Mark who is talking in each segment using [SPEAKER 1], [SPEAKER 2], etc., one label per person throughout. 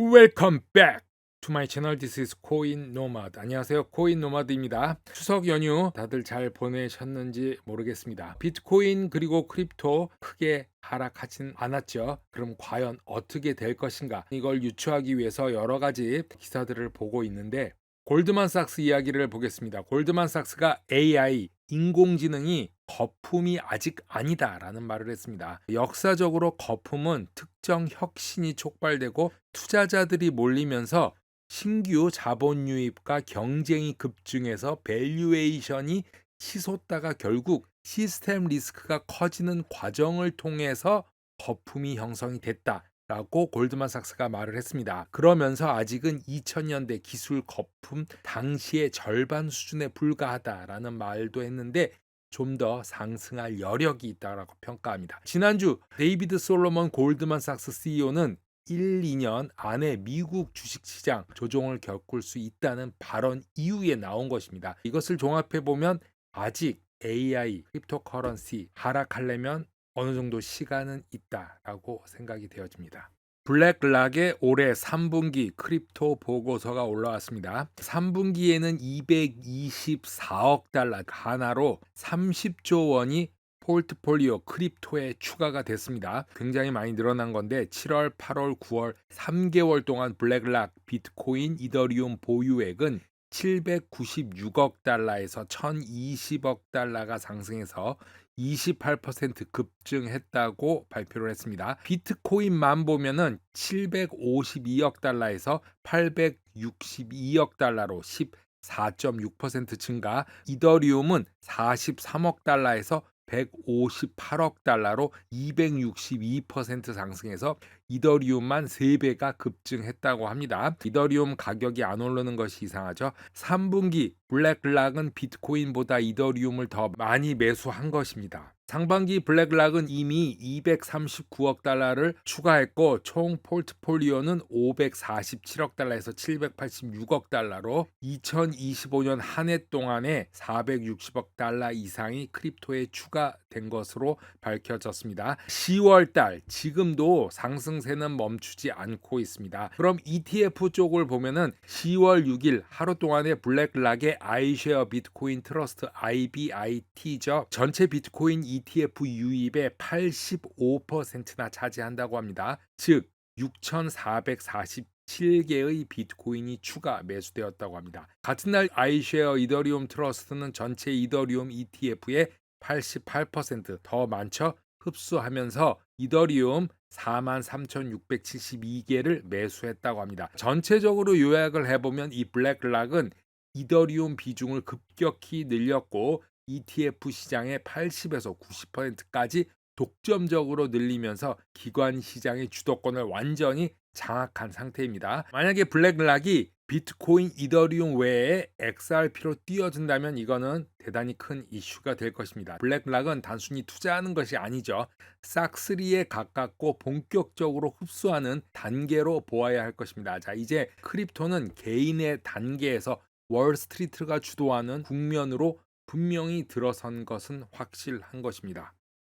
[SPEAKER 1] Welcome back to my channel. This is 코인 노마드. 안녕하세요. 코인 노마드입니다. 추석 연휴 다들 잘 보내셨는지 모르겠습니다. 비트코인 그리고 크립토 크게 하락하진 않았죠. 그럼 과연 어떻게 될 것인가? 이걸 유추하기 위해서 여러 가지 기사들을 보고 있는데 골드만삭스 이야기를 보겠습니다. 골드만삭스가 AI 인공지능이 거품이 아직 아니다라는 말을 했습니다. 역사적으로 거품은 특정 혁신이 촉발되고 투자자들이 몰리면서 신규 자본 유입과 경쟁이 급증해서 밸류에이션이 치솟다가 결국 시스템 리스크가 커지는 과정을 통해서 거품이 형성이 됐다. 라고 골드만삭스가 말을 했습니다. 그러면서 아직은 2000년대 기술 거품 당시의 절반 수준에 불과하다라는 말도 했는데 좀 더 상승할 여력이 있다라고 평가합니다. 지난주 데이비드 솔로몬 골드만삭스 CEO는 1, 2년 안에 미국 주식시장 조종을 겪을 수 있다는 발언 이후에 나온 것입니다. 이것을 종합해 보면 아직 AI, 크립토커런시 하락하려면 어느 정도 시간은 있다라고 생각이 되어집니다. 블랙락의 올해 3분기 크립토 보고서가 올라왔습니다. 3분기에는 224억 달러 하나로 30조 원이 포트폴리오 크립토에 추가가 됐습니다. 굉장히 많이 늘어난 건데 7월, 8월, 9월 3개월 동안 블랙락 비트코인 이더리움 보유액은 796억 달러에서 1020억 달러가 상승해서 28% 급증했다고 발표를 했습니다. 비트코인만 보면은 752억 달러에서 862억 달러로 14.6% 증가, 이더리움은 43억 달러에서 158억 달러로 262% 상승해서 이더리움만 3배가 급증했다고 합니다. 이더리움 가격이 안 오르는 것이 이상하죠. 3분기 블랙락은 비트코인보다 이더리움을 더 많이 매수한 것입니다. 상반기 블랙락은 이미 239억 달러를 추가했고 총 포트폴리오는 547억 달러에서 786억 달러로 2025년 한 해 동안에 460억 달러 이상이 크립토에 추가된 것으로 밝혀졌습니다. 10월 달 지금도 상승 세는 멈추지 않고 있습니다. 그럼 ETF 쪽을 보면은 10월 6일 하루 동안에 블랙락의 아이쉐어 비트코인 트러스트 IBIT죠. 전체 비트코인 ETF 유입의 85%나 차지한다고 합니다. 즉 6,447개의 비트코인이 추가 매수되었다고 합니다. 같은 날 아이쉐어 이더리움 트러스트는 전체 이더리움 ETF의 88%더 많죠. 흡수하면서 이더리움 43,672개를 매수했다고 합니다. 전체적으로 요약을 해보면 이 블랙락은 이더리움 비중을 급격히 늘렸고 ETF 시장의 80에서 90%까지 독점적으로 늘리면서 기관 시장의 주도권을 완전히 장악한 상태입니다. 만약에 블랙락이 비트코인, 이더리움 외에 XRP로 뛰어든다면 이거는 대단히 큰 이슈가 될 것입니다. 블랙락은 단순히 투자하는 것이 아니죠. 싹3에 가깝고 본격적으로 흡수하는 단계로 보아야 할 것입니다. 자, 이제 크립토는 개인의 단계에서 월스트리트가 주도하는 국면으로 분명히 들어선 것은 확실한 것입니다.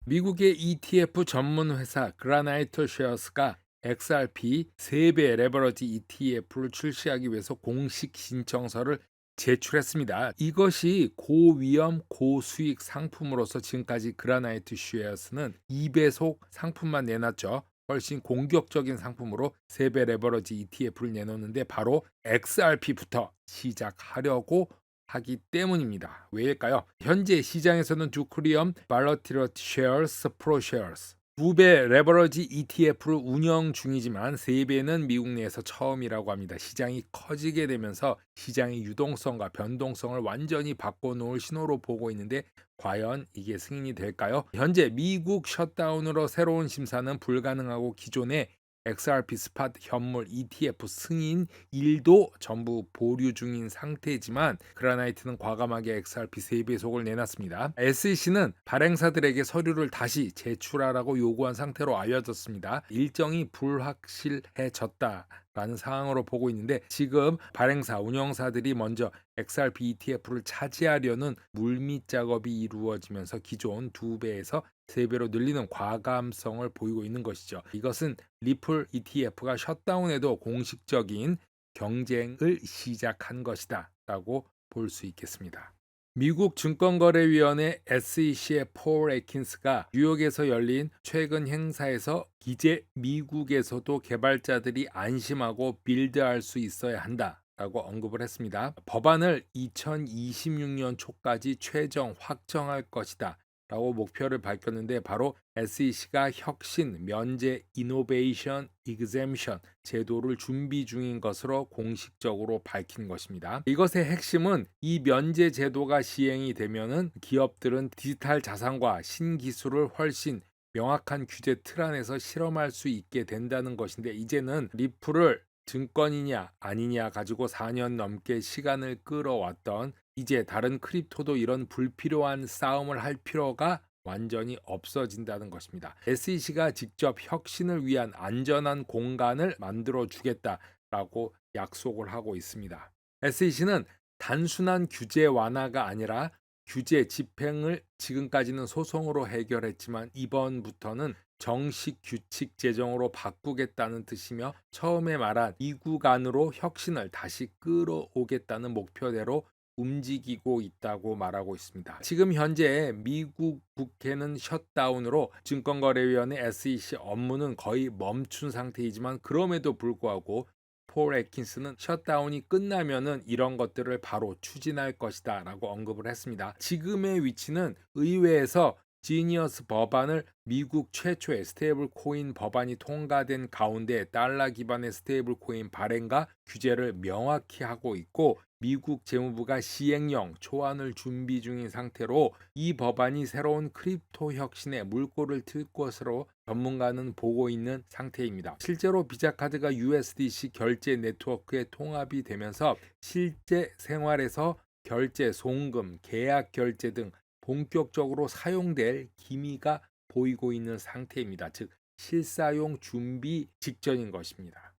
[SPEAKER 1] 미국의 ETF 전문 회사 그라나이트 쉐어스가 XRP 3배 레버러지 ETF를 출시하기 위해서 공식 신청서를 제출했습니다. 이것이 고위험 고수익 상품으로서 지금까지 그라나이트 쉐어스는 2배속 상품만 내놨죠. 훨씬 공격적인 상품으로 3배 레버러지 ETF를 내놓는데 바로 XRP부터 시작하려고 하기 때문입니다. 왜일까요? 현재 시장에서는 두크리엄 발러티러티 쉐어스 프로 쉐어스 두배 레버러지 ETF를 운영 중이지만 세배는 미국 내에서 처음이라고 합니다. 시장이 커지게 되면서 시장의 유동성과 변동성을 완전히 바꿔놓을 신호로 보고 있는데 과연 이게 승인이 될까요? 현재 미국 셧다운으로 새로운 심사는 불가능하고 기존의 XRP 스팟 현물 ETF 승인 1도 전부 보류 중인 상태지만 그라나이트는 과감하게 XRP 3배속을 내놨습니다. SEC는 발행사들에게 서류를 다시 제출하라고 요구한 상태로 알려졌습니다. 일정이 불확실해졌다. 라는 상황으로 보고 있는데 지금 발행사 운영사들이 먼저 XRP ETF를 차지하려는 물밑 작업이 이루어지면서 기존 두 배에서 3배로 늘리는 과감성을 보이고 있는 것이죠. 이것은 리플 ETF가 셧다운에도 공식적인 경쟁을 시작한 것이다 라고 볼 수 있겠습니다. 미국 증권거래위원회 SEC의 폴 에킨스가 뉴욕에서 열린 최근 행사에서 이제 미국에서도 개발자들이 안심하고 빌드할 수 있어야 한다. 라고 언급을 했습니다. 법안을 2026년 초까지 최종 확정할 것이다. 라고 목표를 밝혔는데 바로 SEC가 혁신 면제 이노베이션 이그젬션 제도를 준비 중인 것으로 공식적으로 밝힌 것입니다. 이것의 핵심은 이 면제 제도가 시행이 되면은 기업들은 디지털 자산과 신기술을 훨씬 명확한 규제 틀 안에서 실험할 수 있게 된다는 것인데 이제는 리플을 증권이냐 아니냐 가지고 4년 넘게 시간을 끌어왔던 이제 다른 크립토도 이런 불필요한 싸움을 할 필요가 완전히 없어진다는 것입니다. SEC가 직접 혁신을 위한 안전한 공간을 만들어 주겠다라고 약속을 하고 있습니다. SEC는 단순한 규제 완화가 아니라 규제 집행을 지금까지는 소송으로 해결했지만 이번부터는 정식 규칙 제정으로 바꾸겠다는 뜻이며 처음에 말한 이 구간으로 혁신을 다시 끌어오겠다는 목표대로 움직이고 있다고 말하고 있습니다. 지금 현재 미국 국회는 셧다운으로 증권거래위원회 SEC 업무는 거의 멈춘 상태이지만 그럼에도 불구하고 폴 에킨스는 셧다운이 끝나면은 이런 것들을 바로 추진할 것이다라고 언급을 했습니다. 지금의 위치는 의회에서 지니어스 법안을 미국 최초의 스테이블 코인 법안이 통과된 가운데 달러 기반의 스테이블 코인 발행과 규제를 명확히 하고 있고 미국 재무부가 시행령 초안을 준비 중인 상태로 이 법안이 새로운 크립토 혁신의 물꼬를 틀 것으로 전문가는 보고 있는 상태입니다. 실제로 비자 카드가 USDC 결제 네트워크에 통합이 되면서 실제 생활에서 결제, 송금, 계약 결제 등 본격적으로 사용될 기미가 보이고 있는 상태입니다. 즉 실사용 준비 직전인 것입니다.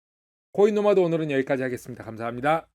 [SPEAKER 1] 코인 노마드 오늘은 여기까지 하겠습니다. 감사합니다.